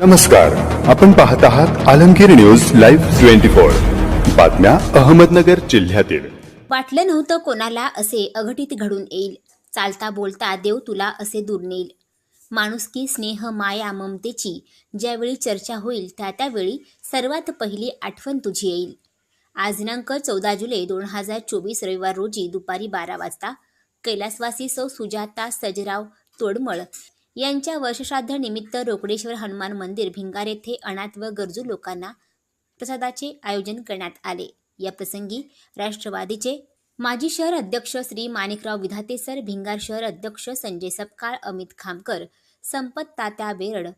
नमस्कार आपण पाहत आहात Alamgir news live twenty four. बातम्या अहमदनगर जिल्ह्यातील. वाटलं नव्हतं कोणाला असे अघटित घडून येईल. चालता बोलता देव तुला असे दूर नेईल. माणुसकी स्नेह माया ममतेची ज्यावेळी चर्चा होईल त्या त्यावेळी सर्वात पहिली आठवण तुझी येईल. आज दिनांक चौदा जुलै दोन हजार चोवीस रविवार रोजी दुपारी बारा वाजता कैलासवासी सौ सुजाता सजराव तोडमळ यांच्या वर्षश्राद्ध निमित्त रोकडेश्वर हनुमान मंदिर भिंगार येथे अनाथ व गरजू लोकांना प्रसादाचे आयोजन करण्यात आले. या प्रसंगी राष्ट्रवादीचे माजी शहर अध्यक्ष श्री माणिकराव विधाते सर भिंगार शहर अध्यक्ष संजय सपकाळ अमित खामकर संपत तात्या बेरड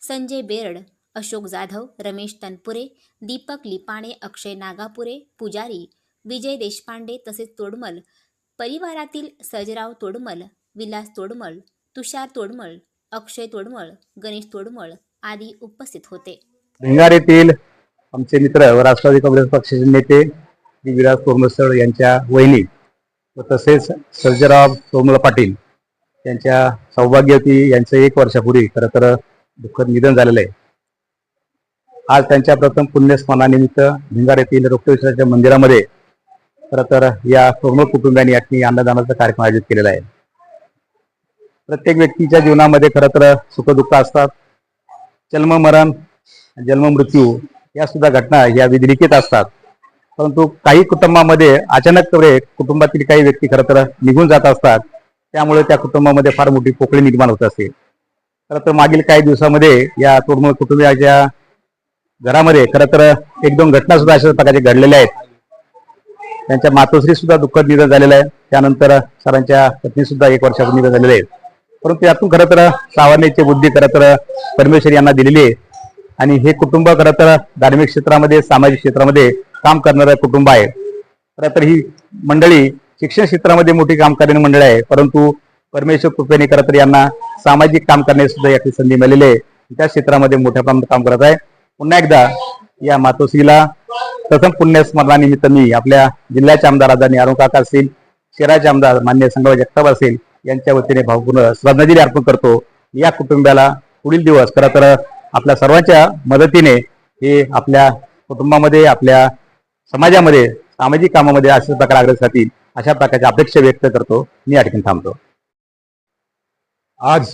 संजय बेरड अशोक जाधव रमेश तनपुरे दीपक लिपाणे अक्षय नागापुरे पुजारी विजय देशपांडे तसेच तोडमल परिवारातील सर्जराव तोडमल विलास तोडमल तुषार तोडमळ अक्षय तोडमळ गणेश तोडमळ आदी उपस्थित होते. भिंगार येथील आमचे मित्र व राष्ट्रवादी काँग्रेस पक्षाचे नेते श्री विराज कोरमसळ यांच्या वहिनी व तसेच सर्जराव तोरमळ पाटील यांच्या सौभाग्यवती यांचं एक वर्षापूर्वी खरं तर दुःखद निधन झालेलं आहे. आज त्यांच्या प्रथम पुण्यस्मरणानिमित्त भिंगार येथील रोक्तेश्वराच्या मंदिरामध्ये खरं तर या तोरमळ कुटुंबियांनी यांनी अन्नदानाचा कार्यक्रम आयोजित केलेला आहे. प्रत्येक व्यक्तीच्या जीवनामध्ये खरं तर सुखदुःख असतात. जन्म मरण जन्म मृत्यू या सुद्धा घटना या विधिलिखित असतात. परंतु काही कुटुंबामध्ये अचानक कुटुंबातील काही व्यक्ती खरं तर निघून जात असतात. त्यामुळे त्या कुटुंबामध्ये फार मोठी पोकळी निर्माण होत असते खरं तर मागील काही दिवसामध्ये या तोडमळ कुटुंबियाच्या घरामध्ये खरं तर एक दोन घटना सुद्धा अशा प्रकारचे घडलेल्या आहेत. त्यांच्या मातोश्री सुद्धा दुःखद निधन झालेलं आहे. त्यानंतर सरांच्या पत्नी सुद्धा एक वर्षापूर्वी निधन झालेलं आहे. परंतु यातून खरं तर सावरण्याची बुद्धी खरं तर परमेश्वर यांना दिलेली आहे. आणि हे कुटुंब खरं तर धार्मिक क्षेत्रामध्ये सामाजिक क्षेत्रामध्ये काम करणारं कुटुंब आहे. खरं तर ही मंडळी शिक्षण क्षेत्रामध्ये मोठी काम करणारी मंडळी आहे. परंतु परमेश्वर कृपेने खरं तर यांना सामाजिक काम करण्याची सुद्धा याची संधी मिळालेली आहे. त्या क्षेत्रामध्ये मोठ्या प्रमाणात काम करत आहे. पुन्हा एकदा या मातोश्रीला प्रथम पुण्यस्मरणानिमित्त मी आपल्या जिल्ह्याचे आमदार आदरणीय अरुण काका असतील शहराचे आमदार मान्य संघ जगताप असेल यांच्या वतीने भावपूर्ण श्रद्धांजली अर्पण करतो. या कुटुंबाला पुढील दिवस खरं तर आपल्या सर्वांच्या मदतीने हे आपल्या कुटुंबामध्ये आपल्या समाजामध्ये सामाजिक कामामध्ये अशा प्रकारे अग्रेस राहतील अशा प्रकारच्या अपेक्षा व्यक्त करतो. मी या ठिकाणी थांबतो. आज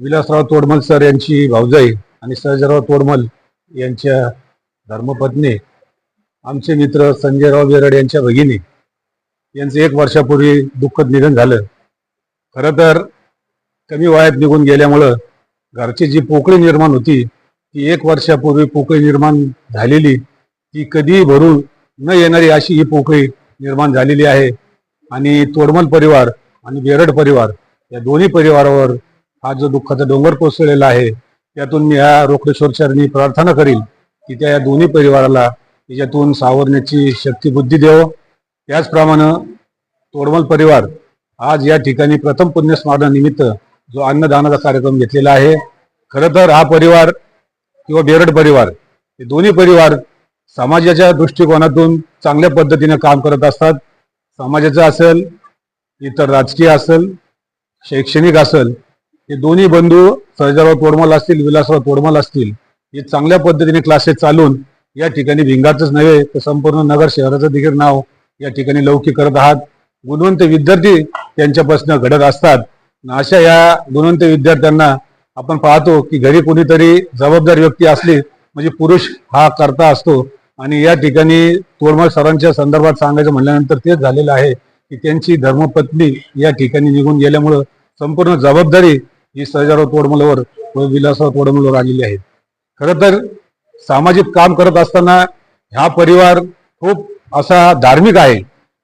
विलासराव तोडमल सर यांची भाऊजाई आणि सहजराव तोडमल यांच्या धर्मपत्नी आमचे मित्र संजयराव बेरड यांच्या भगिनी यांचं एक वर्षापूर्वी दुःखद निधन झालं. खरं तर कमी वयात निघून गेल्यामुळं घरची जी पोकळी निर्माण होती ती एक वर्षापूर्वी पोकळी निर्माण झालेली ती कधीही भरून न येणारी अशी ही पोकळी निर्माण झालेली आहे. आणि तोडमल परिवार आणि बेरड परिवार या दोन्ही परिवारावर हा जो दुःखाचा डोंगर कोसळलेला आहे त्यातून मी ह्या रोकडेश्वर चरणी प्रार्थना करील की त्या या दोन्ही परिवाराला त्याच्यातून सावरण्याची शक्ती बुद्धी त्याचप्रमाणे तोडमल परिवार आज या ठिकाणी प्रथम पुण्यस्मरणानिमित्त जो अन्नदानाचा कार्यक्रम घेतलेला आहे. खरं तर हा परिवार किंवा बेरड परिवार हे दोन्ही परिवार समाजाच्या दृष्टिकोनातून चांगल्या पद्धतीने काम करत असतात. समाजाचं असेल इतर राजकीय असेल शैक्षणिक असेल हे दोन्ही बंधू सर्जराव तोडमल असतील विलासराव तोडमल असतील हे चांगल्या पद्धतीने क्लासेस चालून या ठिकाणी भिंगाचंच नव्हे तर संपूर्ण नगर शहराचं देखील नाव या ठिकाणी लौकिक करत आहात. गुणवंत विद्यार्थी त्यांच्यापासून घडत असतात. अशा या गुणवंत विद्यार्थ्यांना आपण पाहतो की घरी कोणीतरी जबाबदार व्यक्ती असली म्हणजे पुरुष हा करता असतो. आणि या ठिकाणी तोडमल सरांच्या संदर्भात सांगायचं म्हणल्यानंतर तेच झालेलं आहे की त्यांची धर्मपत्नी या ठिकाणी निघून गेल्यामुळं संपूर्ण जबाबदारी ही सर्जाराव तोडमलवर व विलासराव तोडमलवर आलेली आहे. खरं तर सामाजिक काम करत असताना हा परिवार खूप असा धार्मिक आहे.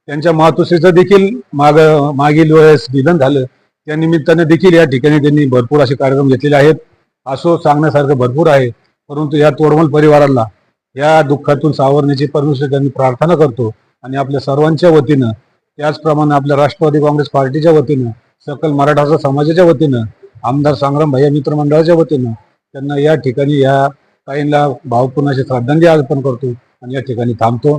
त्यांच्या मातोश्रीचं देखील माग मागील वेळेस निधन झालं. त्या निमित्ताने देखील या ठिकाणी त्यांनी भरपूर असे कार्यक्रम घेतलेले आहेत. असो सांगण्यासारखं भरपूर आहे. परंतु या तोडमल परिवाराला या दुःखातून सावरण्याची परमेश्वर त्यांनी प्रार्थना करतो आणि आपल्या सर्वांच्या वतीनं त्याचप्रमाणे आपल्या राष्ट्रवादी काँग्रेस पार्टीच्या वतीनं सकल मराठा समाजाच्या वतीनं आमदार संग्राम भैया मित्र मंडळाच्या वतीनं त्यांना या ठिकाणी या काहींना भावपूर्ण अशी श्रद्धांजली अर्पण करतो आणि या ठिकाणी थांबतो.